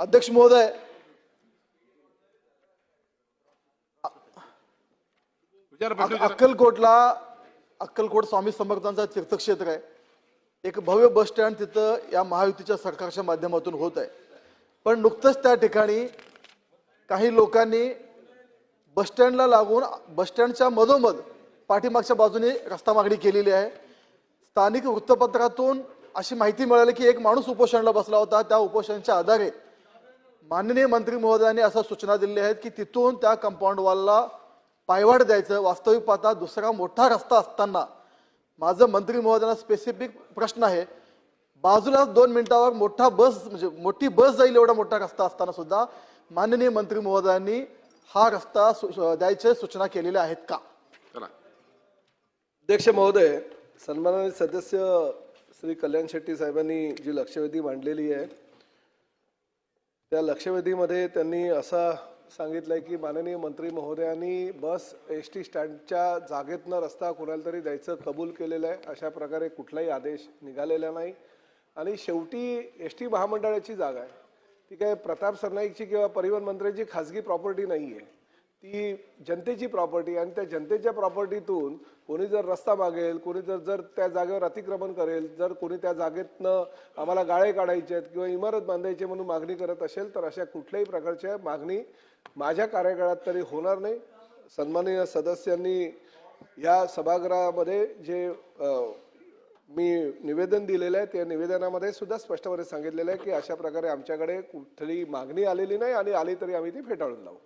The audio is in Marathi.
अध्यक्ष महोदय. अक्कलकोटला अक्कलकोट स्वामी समर्थांचा तीर्थक्षेत्र आहे. एक भव्य बस स्टँड तिथं या महायुतीच्या सरकारच्या माध्यमातून होत आहे. पण नुकतंच त्या ठिकाणी काही लोकांनी बस स्टँडला लागून बस स्टँडच्या मधोमध पाठीमागच्या बाजूने रस्ता मागणी केलेली आहे. स्थानिक वृत्तपत्रातून अशी माहिती मिळाली की एक माणूस उपोषणाला बसला होता. त्या उपोषणाच्या आधारे माननीय मंत्री महोदयांनी अशा सूचना दिलेल्या आहेत की तिथून त्या कंपाऊंड वॉलला पायवाट द्यायचं. वास्तविक पाहता दुसरा मोठा रस्ता असताना माझं मंत्री महोदयांना स्पेसिफिक प्रश्न आहे. बाजूला दोन मिनिटावर मोठा बस म्हणजे मोठी बस जाईल एवढा मोठा रस्ता असताना सुद्धा माननीय मंत्री महोदयांनी हा रस्ता सु- द्यायच्या सूचना केलेल्या आहेत का? चला. अध्यक्ष महोदय सन्माननीय सदस्य श्री कल्याण शेट्टी साहेबांनी जी लक्षवेधी मांडलेली आहे त्या लक्षवेधीमध्ये त्यांनी असा सांगितलंय की माननीय मंत्री महोदयांनी बस एस टी स्टँडच्या जागेतनं रस्ता कुणाला तरी द्यायचं कबूल केलेलं आहे. अशा प्रकारे कुठलाही आदेश निघालेला नाही. आणि शेवटी एस टी महामंडळाची जागा आहे. ती काय प्रताप सरनाईकची किंवा परिवहन मंत्र्यांची खाजगी प्रॉपर्टी नाही आहे ती जनतेची प्रॉपर्टी आणि त्या जनतेच्या प्रॉपर्टीतून कोणी जर रस्ता मागेल कोणी जर जर त्या जागेवर अतिक्रमण करेल जर कोणी त्या जागेतनं आम्हाला गाळे काढायचे आहेत किंवा इमारत बांधायची म्हणून मागणी करत असेल तर अशा कुठल्याही प्रकारच्या मागणी माझ्या कार्यकाळात तरी होणार नाही. सन्माननीय सदस्यांनी या सभागृहामध्ये जे मी निवेदन दिलेलं आहे त्या निवेदनामध्ये सुद्धा स्पष्टपणे सांगितलेलं आहे की अशा प्रकारे आमच्याकडे कुठली मागणी आलेली नाही आणि आली तरी आम्ही ती फेटाळून लावू.